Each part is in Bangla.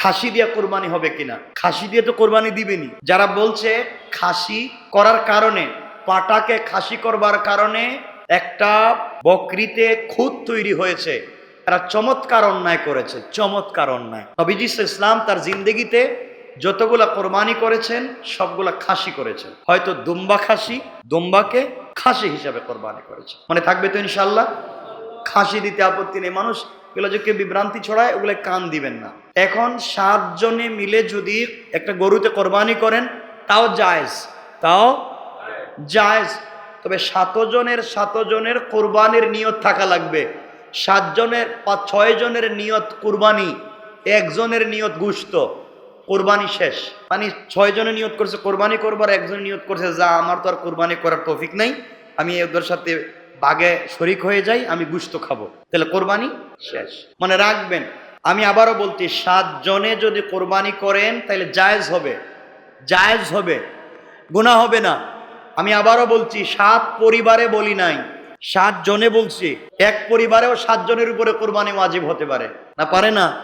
খাসি দিয়ে কোরবানি হবে কিনা? খাসি দিয়ে তো কোরবানি দিবেনি। যারা বলছে খাসি করার কারণে, পাটাকে খাসি করবার কারণে একটা বকরিতে খুদ তৈরি হয়েছে, এরা চমৎকার অন্যায় করেছে, চমৎকার অন্যায়। নবীজি ইসলাম তার জিন্দগিতে যতগুলা কোরবানি করেছেন, সবগুলা খাসি করেছেন। হয়তো দুম্বা খাসি, দুম্বাকে খাসি হিসাবে কোরবানি করেছে। মানে থাকবে তো ইনশাল্লাহ খাসি দিতে আপত্তি নেই। মানুষ এগুলো যে কেউ বিভ্রান্তি ছড়ায়, ওগুলো কান দিবেন না। এখন সাতজনে মিলে যদি একটা গরুতে কোরবানি করেন, তাও জায়েজ। তাও জায়েজ। তবে সাতজনের সাতজনের কোরবানির নিয়ত থাকা লাগবে। সাতজনের পাঁচ ছয় জনের নিয়ত কোরবানি একজনের নিয়ত গুস্ত, কোরবানি শেষ। মানে ছয় জনের নিয়ত করছে কোরবানি করবার একজন নিয়ত করছে, যা, আমার তো আর কোরবানি করার তৌফিক নাই। আমি ওদের সাথে বাগে শরিক হয়ে যাই, আমি গুস্ত খাব। তাহলে কোরবানি শেষ। মানে রাখবেন। আমি আবারও বলছি, সাত জনে যদি কোরবানি করেন, তাহলে জায়েজ হবে। জায়েজ হবে। গুণা হবে না। আমি আবারও বলছি, সাত পরিবারে বলি নাই। সাত জনে বলছি, এক পরিবারেও সাত জনের উপরে কোরবানি ওয়াজিব হতে পারে। না পারে না?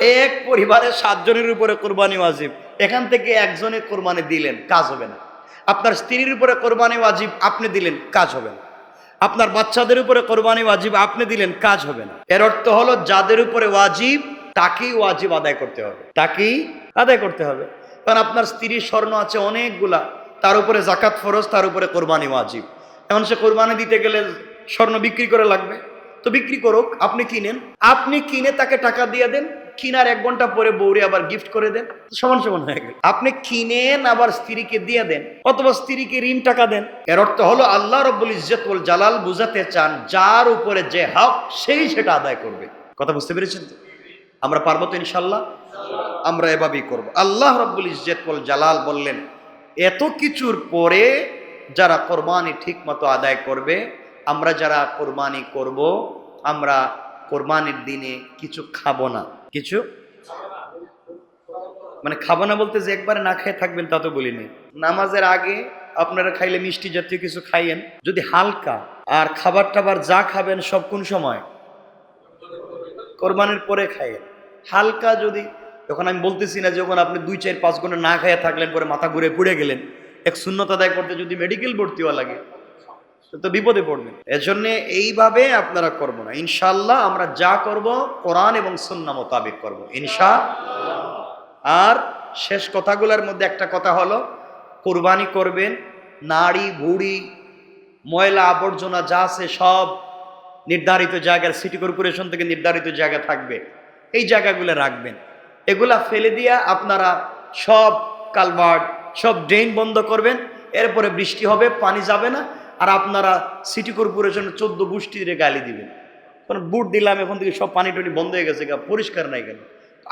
এক পরিবারে সাতজনের উপরে কোরবানি ওয়াজিব। এখান থেকে একজনে কোরবানি দিলেন, কাজ হবে না। আপনার স্ত্রীর উপরে কোরবানি ওয়াজিব, আপনি দিলেন, কাজ হবে না। আপনার বাচ্চাদের উপরে কোরবানি ওয়াজিব আপনি দিলেন, কাজ হবে না। এর অর্থ হলো যাদের উপরে ওয়াজিব, তাকেই ওয়াজিব আদায় করতে হবে। তাকেই আদায় করতে হবে। কারণ আপনার স্ত্রীর স্বর্ণ আছে অনেকগুলা, তার উপরে জাকাত ফরজ, তার উপরে কোরবানি ওয়াজিব। এখন সে কোরবানি দিতে গেলে স্বর্ণ বিক্রি করে লাগবে। তো বিক্রি করুক, আপনি কিনেন। আপনি কিনে তাকে টাকা দিয়ে দেন কিনার এক ঘণ্টা পরে বৌরে আবার গিফট করে দেন। সমান সমান হয়ে গেল। আপনি কিনেন আবার স্ত্রীকে দিয়ে দেন অথবা স্ত্রীকে ঋণ টাকা দেন। এর অর্থ হলো আল্লাহ রব্বুল ইজ্জত জালাল বুঝাতে চান যার উপরে যে হক সেই সেটা আদায় করবে। কথা বুঝতে পেরেছেন তো? আমরা পারব তো ইনশাল্লাহ আমরা এভাবেই করব। আল্লাহ রব্বুল ইজ্জত জালাল বললেন এত কিছুর পরে যারা কোরবানি ঠিক মতো আদায় করবে আমরা যারা কোরবানি করব আমরা কোরবানির দিনে কিছু খাব না। কিছু? মানে খাব না বলতে যে একবারে না খেয়ে থাকবেন তা তো বলিনি। নামাজের আগে আপনারা খাইলে মিষ্টি জাতীয় কিছু খাইয়েন। যদি হালকা আর খাবার টাবার যা খাবেন সব কোন সময়? কোরবানির পরে খাইয়েন। হালকা যদি, যখন আমি বলতেছি না যখন আপনি দুই, চার, পাঁচ ঘণ্টা না খাইয়া থাকলেন পরে মাথা ঘুরে পুড়ে গেলেন, এক শূন্যতা দায় করতে যদি মেডিকেল ভর্তি হওয়া লাগে তো বিপদে পড়বেন এজন্য এইভাবে আপনারা করব না। ইনশাল্লাহ আমরা যা করব কোরআন এবং সুন্না মোতাবেক করব, ইনশা। আর শেষ কথাগুলোর মধ্যে একটা কথা হলো, কোরবানি করবেন, নাড়ি, ভুড়ি, ময়লা, আবর্জনা যা আছে সব নির্ধারিত জায়গার, সিটি কর্পোরেশন থেকে নির্ধারিত জায়গা থাকবে। এই জায়গাগুলো রাখবেন। এগুলা ফেলে দিয়া আপনারা সব কালভার্ট, সব ড্রেন বন্ধ করবেন। এরপরে বৃষ্টি হবে, পানি যাবে না। আর আপনারা সিটি কর্পোরেশনের চোদ্দ গোষ্ঠীরে গালি দিবেন। কারণ বুট দিলাম, এখন থেকে সব পানি টনি বন্ধ হয়ে গেছে পরিষ্কার নাই কেন?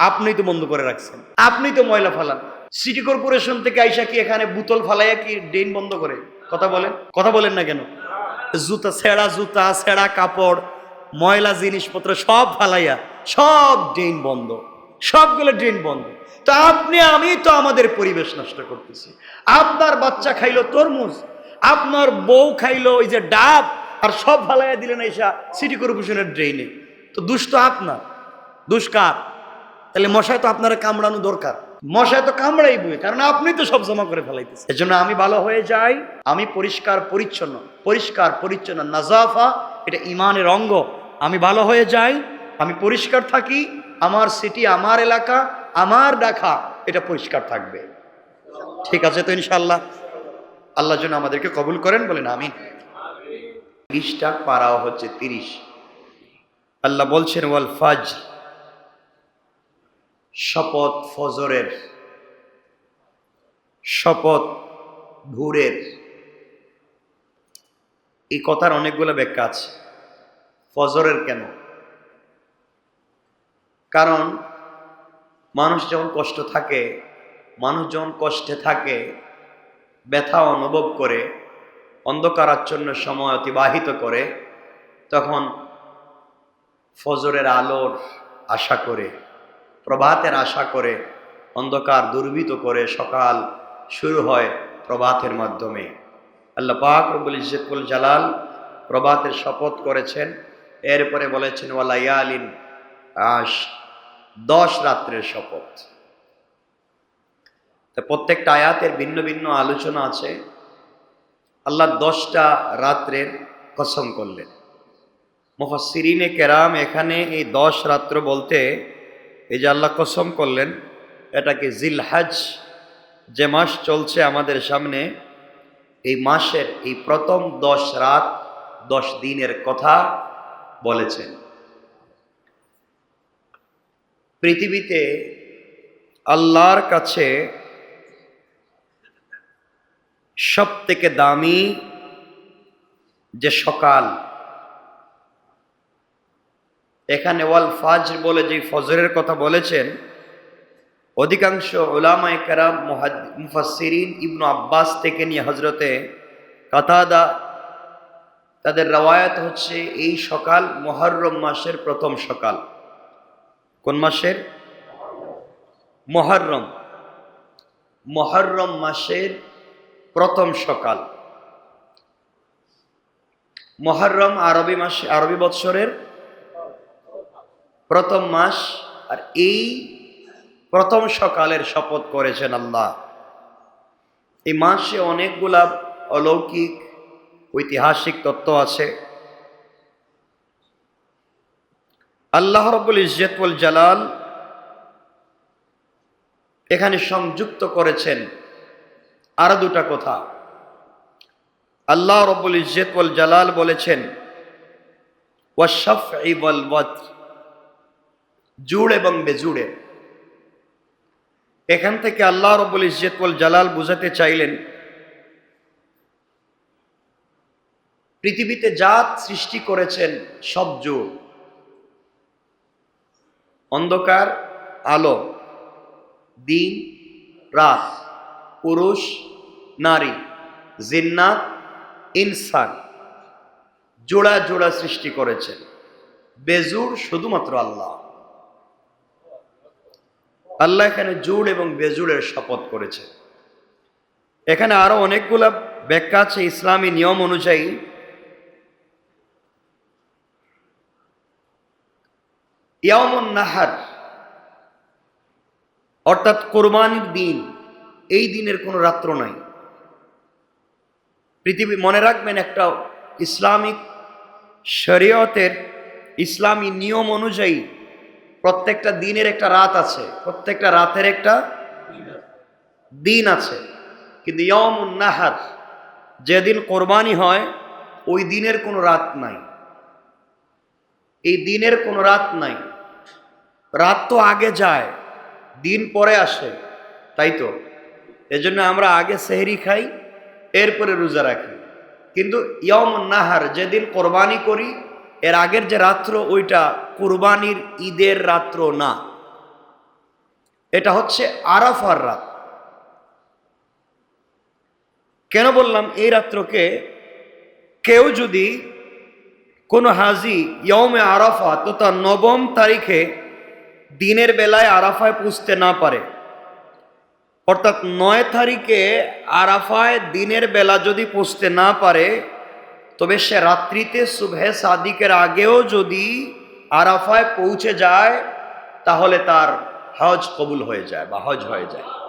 আপনিই তো বন্ধ করে রাখছেন। আপনিই তো ময়লা ফালান। সিটি কর্পোরেশন থেকে আইসা কি এখানে বোতল ফালাইয়া কি ড্রেন বন্ধ করে? কথা বলেন। কথা বলেন না কেন? জুতা, ছেঁড়া জুতা, ছেঁড়া কাপড়, ময়লা জিনিসপত্র সব ফালাইয়া সব ড্রেন বন্ধ। সবগুলো ড্রেন বন্ধ। তো আপনি, আমি তো আমাদের পরিবেশ নষ্ট করতেছি। আপনার বাচ্চা খাইলো তরমুজ আপনার বউ খাইলো ওই যে ডাব, আর সব ফালাইয়া দিলেন এসা সিটি কর্পোরেশনের ড্রেনে তো দুষ্ট আপনার দুষ্কার তাহলে মশায় তো আপনার কামড়ানো দরকার। মশায় তো কামড়াইবই, কারণ আপনি তো সব জমা করে ফেলাইতেছেন। এজন্য আমি ভালো হয়ে যাই, আমি পরিষ্কার পরিচ্ছন্ন পরিষ্কার পরিচ্ছন্ন, নাজাফা, এটা ইমানের অঙ্গ। আমি ভালো হয়ে যাই, আমি পরিষ্কার থাকি, আমার সিটি, আমার এলাকা, আমার দেখা এটা পরিষ্কার থাকবে। ঠিক আছে তো ইনশাল্লাহ আল্লাহ যেন আমাদেরকে কবুল করেন বলেন আমিন। তিরিশটা পারাও হচ্ছে তিরিশ। আল্লাহ বলছেন, ওয়াল ফাজ শপথ ফজরের, শপথ ভোরের। এই কথার অনেকগুলো ব্যাখ্যা আছে। ফজরের কেন? কারণ মানুষ যখন কষ্ট থাকে, মানুষ যখন কষ্টে থাকে ব্যথা অনুভব করে, অন্ধকারাচ্ছন্ন সময় অতিবাহিত করে, তখন ফজরের আলোর আশা করে, প্রভাতের আশা করে, অন্ধকার দুর্বৃত করে সকাল শুরু হয় প্রভাতের মাধ্যমে। আল্লাহ পাক ইজ্জতুল জালাল প্রভাতের শপথ করেছেন। এরপরে বলেছেন, ওয়ালাইয়ালিন আশ দশ রাত্রের শপথ। তো প্রত্যেকটা আয়াতের ভিন্ন ভিন্ন আলোচনা আছে। আল্লাহ দশটা রাত্রের কসম করলেন। মুফাসিরিনে কেরাম এখানে এই দশ রাত্র বলতে এই যে আল্লাহ কসম করলেন এটাকে জিলহাজ? যে মাস চলছে আমাদের সামনে, এই মাসের এই প্রথম দশ রাত দশ দিনের কথা বলেছেন। পৃথিবীতে আল্লাহর কাছে সব থেকে দামি যে সকাল, এখানে ওয়াল ফাজ বলে যে ফজরের কথা বলেছেন, অধিকাংশ ওলামায় কারাম মুফাসিরিন ইবনু আব্বাস থেকে নিয়ে হজরতে কাতাদা, তাদের রওয়ায়াত হচ্ছে এই সকাল মহরম মাসের প্রথম সকাল। কোন মাসের? মহরম মহরম মাসের প্রথম সকাল। মহরম আরবি মাসে, আরবি বৎসরের প্রথম মাস, আর এই প্রথম সকালের শপথ করেছেন আল্লাহ। এই মাসে অনেকগুলা অলৌকিক, ঐতিহাসিক তত্ত্ব আছে। আল্লাহ রব্বুল ইজ্জতুল জালাল এখানে সংযুক্ত করেছেন আরও দুটা কথা। আল্লাহ রব্বুল ইজ্জতুল জালাল বলেছেন ওয়াল জুড় এবং বেজুড়ে। এখান থেকে আল্লাহ রব্বুল ইজ্জতুল জালাল বুঝাতে চাইলেন, পৃথিবীতে জাত সৃষ্টি করেছেন সব জোর অন্ধকার, আলো, দিন, রাত, পুরুষ নারী জিন্নাত ইনসান, জোড়া জোড়া সৃষ্টি করেছেন। বেজুর শুধুমাত্র আল্লাহ। আল্লাহ এখানে জুড় এবং বেজুড়ের শপথ করেছে এখানে আরও অনেকগুলা ব্যাখ্যা আছে ইসলামী নিয়ম অনুযায়ী। ইয়ামুন নাহার, অর্থাৎ কোরবানির দিন, এই দিনের কোনো রাত্র নাই। পৃথিবী মনে রাখবেন একটা ইসলামিক শরীয়তের ইসলামী নিয়ম অনুযায়ী প্রত্যেকটা দিনের একটা রাত আছে, প্রত্যেকটা রাতের একটা দিন আছে। কিন্তু ইয়মুন নাহার, যেদিন কোরবানি হয়, ওই দিনের কোনো রাত নাই। এই দিনের কোনো রাত নাই। রাত তো আগে যায়, দিন পরে আসে, তাই তো? এজন্য আমরা আগে সেহরি খাই এরপরে রোজা রাখি। কিন্তু ইয়ম নাহার যেদিন কোরবানি করি, এর আগের যে রাত্র, ওইটা কুরবানির ঈদের রাত্র না। এটা হচ্ছে আরাফার রাত। কেন বললাম এই রাত্রকে? কেউ যদি কোনো হাজি ইয়মে আরাফা, তথা নবম তারিখে দিনের বেলায় আরাফায় পুষতে না পারে অর্থাৎ নয় তারিখে আরাফায় দিনের বেলা যদি পৌঁছতে না পারে, তবে সে রাত্রিতে শুভে সাদিকের আগেও যদি আরাফায় পৌঁছে যায়, তাহলে তার হজ কবুল হয়ে যায় বা হজ হয়ে যায়।